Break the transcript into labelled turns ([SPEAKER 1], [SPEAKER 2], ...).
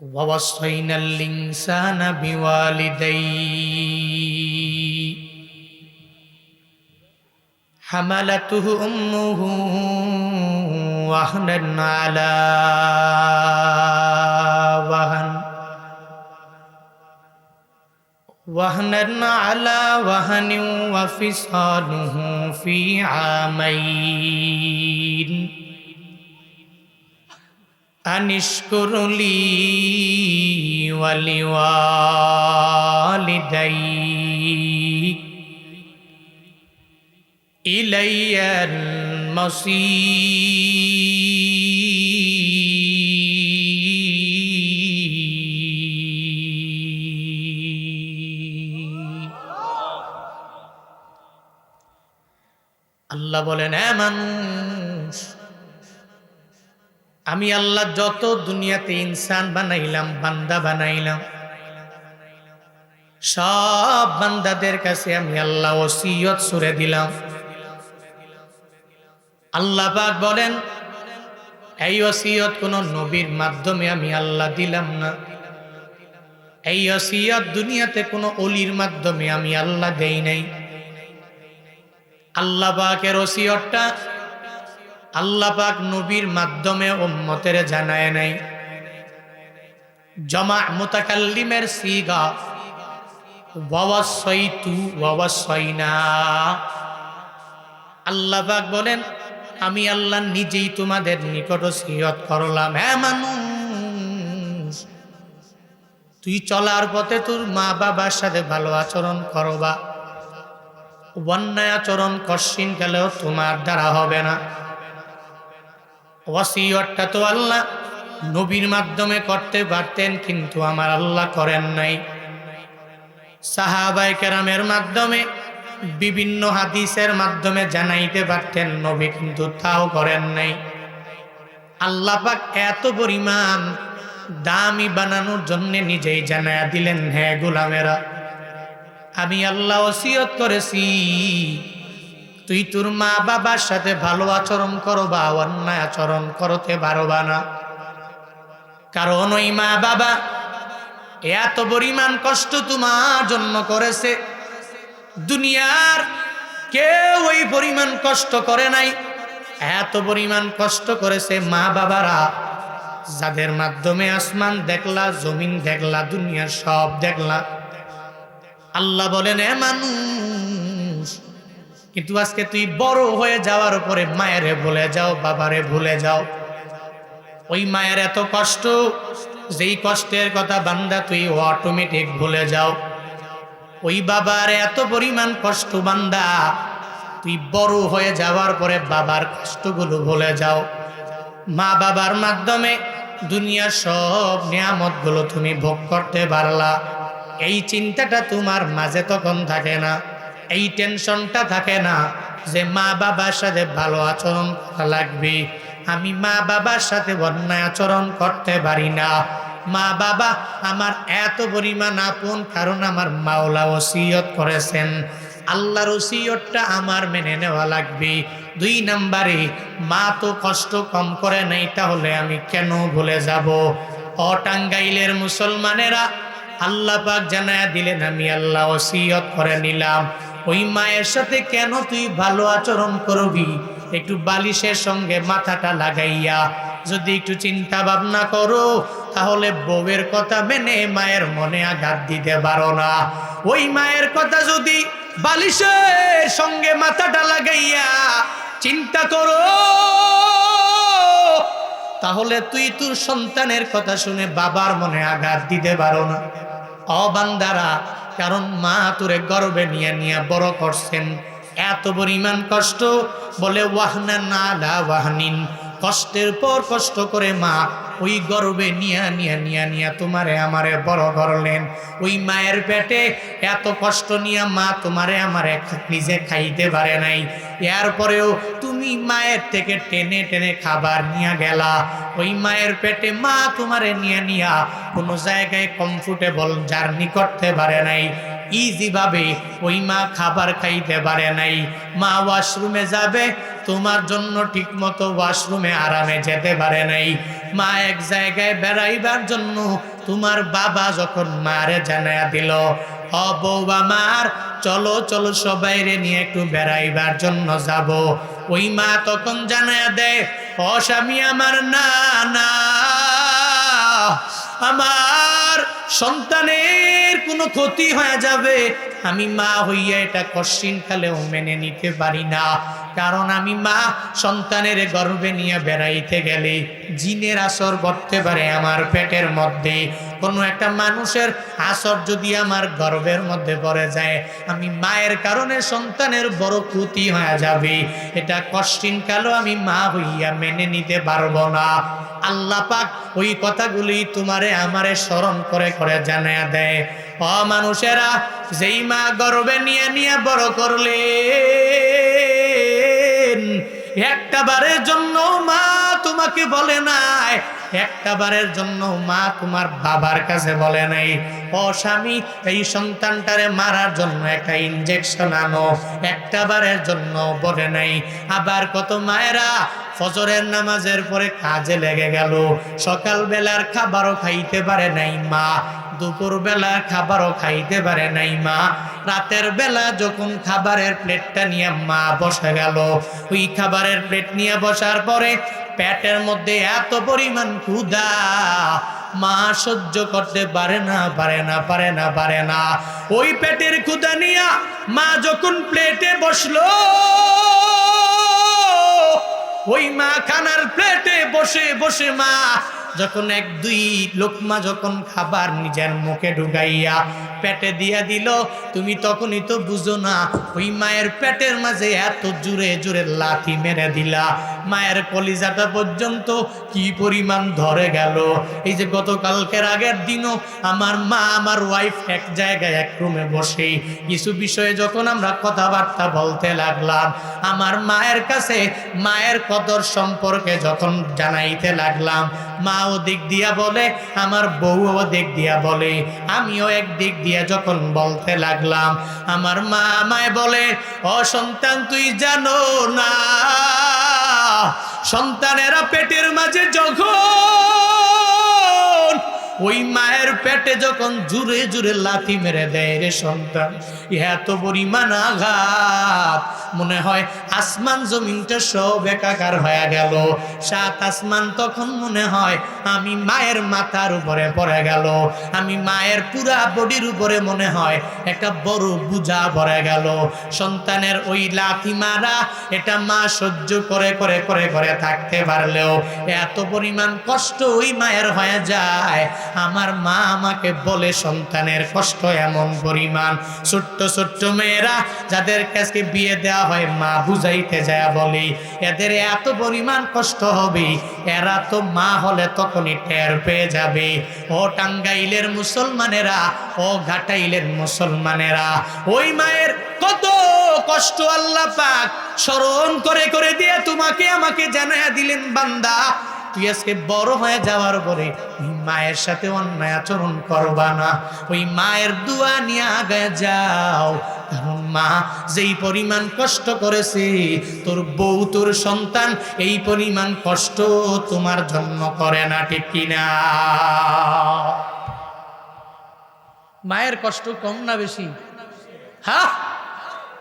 [SPEAKER 1] ووصينا الإنسان بوالديه. حملته أمه وهنا على وهن. وهنا على وهن وفصاله في عامين. আনিশকুরলি ওয়ালিওয়ালিদাইক ইলাইয়াল আল্লাহ বলেন এ মানুষ আমি আল্লাহ যত দুনিয়াতে ইনসান বানাইলাম, বান্দা বানাইলাম। সব বান্দাদের কাছে আমি আল্লাহ ওসিয়ত সুরে দিলাম। আল্লাহ পাক বলেন, এই ওসিয়ত কোন নবীর মাধ্যমে আমি আল্লাহ দিলাম না। এই ওসিয়ত দুনিয়াতে কোনো অলির মাধ্যমে আমি আল্লাহ দেই নাই। আল্লাহ পাকের ওসিয়তটা আল্লাহ পাক নবীর মাধ্যমে উম্মতের জানায় নাই। জমা মুতাকাল্লিমের সিগা ওয়াওয়াসাইতু ওয়াওয়াসাইনা আল্লাহ পাক বলেন, আমি আল্লাহ নিজেই তোমাদের নিকট ওসিয়ত করলাম। হ্যাঁ মানুষ, তুই চলার পথে তোর মা বাবার সাথে ভালো আচরণ করবা অন্যায় আচরণ কশিন গেলেও তোমার দ্বারা হবে না। ওয়াসিয়তটা তো আল্লাহ নবীর মাধ্যমে করতে পারতেন, কিন্তু আমার আল্লাহ করেন নাই। সাহাবাই কেরামের মাধ্যমে, বিভিন্ন হাদিসের মাধ্যমে জানাইতে পারতেন, নবী কিন্তু তাও করেন নাই। আল্লাহ পাক এত পরিমাণ দামি বানানোর জন্য নিজেই জানায়া দিলেন হ্যাঁ গোলামেরা, আমি আল্লাহ ওসিয়ত করেছি। তুই তোর মা বাবার সাথে ভালো আচরণ করো বা অন্যায় আচরণ করতে পারবা না। কারণ ওই মা বাবা এত পরিমাণ কষ্ট তোমার জন্য করেছে। দুনিয়ার কেউ ওই পরিমাণ কষ্ট করে নাই, এত পরিমাণ কষ্ট করেছে মা বাবারা। যাদের মাধ্যমে আসমান দেখলা, জমিন দেখলা, দুনিয়ার সব দেখলা। আল্লাহ বলেন, এ মানুষ কিন্তু আজকে তুই বড় হয়ে যাওয়ার পরে মায়েরে ভুলে যাও, বাবারে ভুলে যাও। ওই মায়ের এত কষ্ট, যেই কষ্টের কথা বান্দা তুই অটোমেটিক ভুলে যাও। ওই বাবার এত পরিমাণ কষ্ট বান্দা, তুই বড় হয়ে যাওয়ার পরে বাবার কষ্টগুলো ভুলে যাও। মা বাবার মাধ্যমে দুনিয়ার সব নিয়ামতগুলো তুমি ভোগ করতে পারলা। এই চিন্তাটা তোমার মাঝে তখন থাকে না। এই টেনশনটা থাকে না যে মা বাবার সাথে ভালো আচরণ করা লাগবে। আমি মা বাবার সাথে অন্যায় আচরণ করতে পারি না। মা বাবা আমার এত পরিমাণ আপন, কারণ আমার মাওলা ওসিয়ত করেছেন। আল্লাহর ওসিয়তটা আমার মেনে নেওয়া লাগবে। দুই নাম্বারে, মা তো কষ্ট কম করে নাই, তাহলে আমি কেন ভুলে যাব? অটাঙ্গাইলের মুসলমানেরা আল্লাহ পাক জানায়া দিলেন, আমি আল্লাহ ওসিয়ত করে নিলাম। ওই মায়ের সাথে কেন তুই ভালো আচরণ করবি? একটু বালিশের সঙ্গে মাথাটা লাগাইয়া যদি একটু চিন্তা ভাবনা করো, তাহলে বউয়ের কথা মেনে মায়ের মনে আঘাত দিতে পারো না। ওই মায়ের কথা যদি বালিশের সঙ্গে মাথাটা লাগাইয়া চিন্তা করো, তাহলে তুই তোর সন্তানের কথা শুনে বাবার মনে আঘাত দিতে পারো না। অবান্দারা কারণ মা তোরে গর্বে নিয়ে নিয়ে বড় করছেন। এত পরিমাণ কষ্ট বলে ওয়াহনা না ওয়াহনিন। কষ্টের পর কষ্ট করে মা ওই গর্বে নিয়া নিয়া নিয়া নিয়া তোমারে আমারে বড় করলেন। ওই মায়ের পেটে এত কষ্ট নিয়ে মা তোমারে আমারে নিজে খাইতে পারে নাই। এরপরেও তুমি মায়ের থেকে টেনে টেনে খাবার নিয়ে গেলা। ওই মায়ের পেটে মা তোমারে নিয়ে নিয়া কোনো জায়গায় কমফোর্টেবল জার্নি করতে পারে নাই। ইজি ভাবে ওই মা খাবার খাইতে পারে নাই। মা ওয়াশরুমে যাবে, তোমার জন্য ঠিক মতো ওয়াশরুমে আরামে যেতে পারে নাই। মা এক জায়গায় বেড়াইবার জন্য তোমার বাবা যখন মারে জানায়া দিল, ও বউ আমার, চলো চলো সবাইরে নিয়ে একটু বেড়াইবার জন্য যাব। ওই মা তখন জানায়া দেয় ও স্বামী আমার না না আমার সন্তানের কোনো ক্ষতি হয়ে যাবে। আমি মা হইয়া এটা কশ্চিন কালেও মেনে নিতে পারি না। কারণ আমি মা সন্তানের গর্বে নিয়ে বেড়াইতে গেলে জিনের আসর করতে পারে আমার পেটের মধ্যে। কোনো একটা মানুষের আসর যদি আমার গর্ভের মধ্যে পড়ে যায়, আমি মায়ের কারণে সন্তানের বড় ক্ষতি হয়ে যাবে। এটা কশ্চিন কালও আমি মা হইয়া মেনে নিতে পারব না। আল্লাহ পাক ওই কথাগুলি তোমারে আমারে স্মরণ করে করে জানায়া দেয়। অ মানুষেরা, যেই মা গর্বে নিয়ে নিয়ে বড় করলেন, একটা বারের জন্য মা তোমাকে বলে নাই। একটাবারের জন্য মা তোমার বাবার কাছে বলে নাই। ও স্বামী, এই সন্তানটারে মারার জন্য একটা ইঞ্জেকশন আনো। একটাবারের জন্য বলে নাই। আবার কত মায়েরা ফজরের নামাজের পরে কাজে লেগে গেল। সকাল বেলার খাবারও খাইতে পারে নাই মা। দুপুর বেলা খাবারও খাইতে পারে নাই মা। রাতের বেলা যখন খাবারের প্লেটটা নিয়ে মা বসে গেল, ওই খাবারের প্লেট নিয়ে বসার পরে পেটের মধ্যে এত পরিমাণ ক্ষুধা। মা সহ্য করতে পারে না পারে না পারে না পারে না। ওই পেটের ক্ষুধা নিয়ে মা যখন প্লেটে বসল ওই মা খানার প্লেটে বসে বসে মা, যখন এক দুই লোকমা যখন খাবার নিজের মুখে ঢুকাইয়া পেটে দিয়া দিল, তুমি তখনই তো বুঝো না, ওই মায়ের পেটের মাঝে এত জুড়ে জুড়ে লাথি মেরে দিলা। মায়ের কলিজাটা পর্যন্ত কি পরিমাণ ধরে গেল। এই যে গতকালকের আগের দিনও আমার মা, আমার ওয়াইফ এক জায়গায়, এক রুমে বসে কিছু বিষয়ে যখন আমরা কথাবার্তা বলতে লাগলাম, আমার মায়ের কাছে মায়ের কদর সম্পর্কে যখন জানাইতে লাগলাম মা ও দিক দিয়া বলে, আমার বউও দিক দিয়া বলে, আমিও এক দিক দিয়া যখন বলতে লাগলাম, আমার মা আমায় বলে অসন্তান তুই জানো না সন্তানেরা পেটের মাঝে যখন ওই মায়ের পেটে যখন জুড়ে জুড়ে লাথি মেরে দেয় রে সন্তান, এত পরিমাণ আঘাত। মনে হয় আসমান জমিনটা সব একাকার হয়ে গেল। সাত আসমান তখন মনে হয় আমি মায়ের মাথার উপরে পড়ে গেল। আমি মায়ের পুরা বডির উপরে মনে হয় একটা বড় বুঝা পড়ে গেল। সন্তানের ওই লাথি মারা এটা মা সহ্য করে করে করে করে থাকতে পারলেও এত পরিমাণ কষ্ট ওই মায়ের হয়ে যায়। আমার মা আমাকে বলে, সন্তানের কষ্ট এমন পরিমাণ। ছোট্ট ছোট্ট মেয়েরা যাদের কাছে বিয়ে দেওয়া হয়, মা বুঝাইতে যায়, বলে, এদের এত পরিমাণ কষ্ট হবে, এরা তো মা হলে তখনই টের পেয়ে যাবে। ও টাঙ্গাইলের মুসলমানেরা, ও ঘাটাইলের মুসলমানেরা, ওই মায়ের কত কষ্ট আল্লাহ পাক স্মরণ করে করে দিয়ে তোমাকে আমাকে জানাইয়া দিলেন, বান্দা তুই আজকে বড় হয়ে যাওয়ার পরে ওই মায়ের সাথে অন্যায় আচরণ করবা না। ওই মায়ের দুয়া নিয়ে আগে যাও। কারণ মা যেই পরিমাণ কষ্ট করেছে, তোর বউ, তোর সন্তান এই পরিমাণ কষ্ট তোমার জন্য করে না, ঠিক কিনা? মায়ের কষ্ট কম না বেশি? হ্যাঁ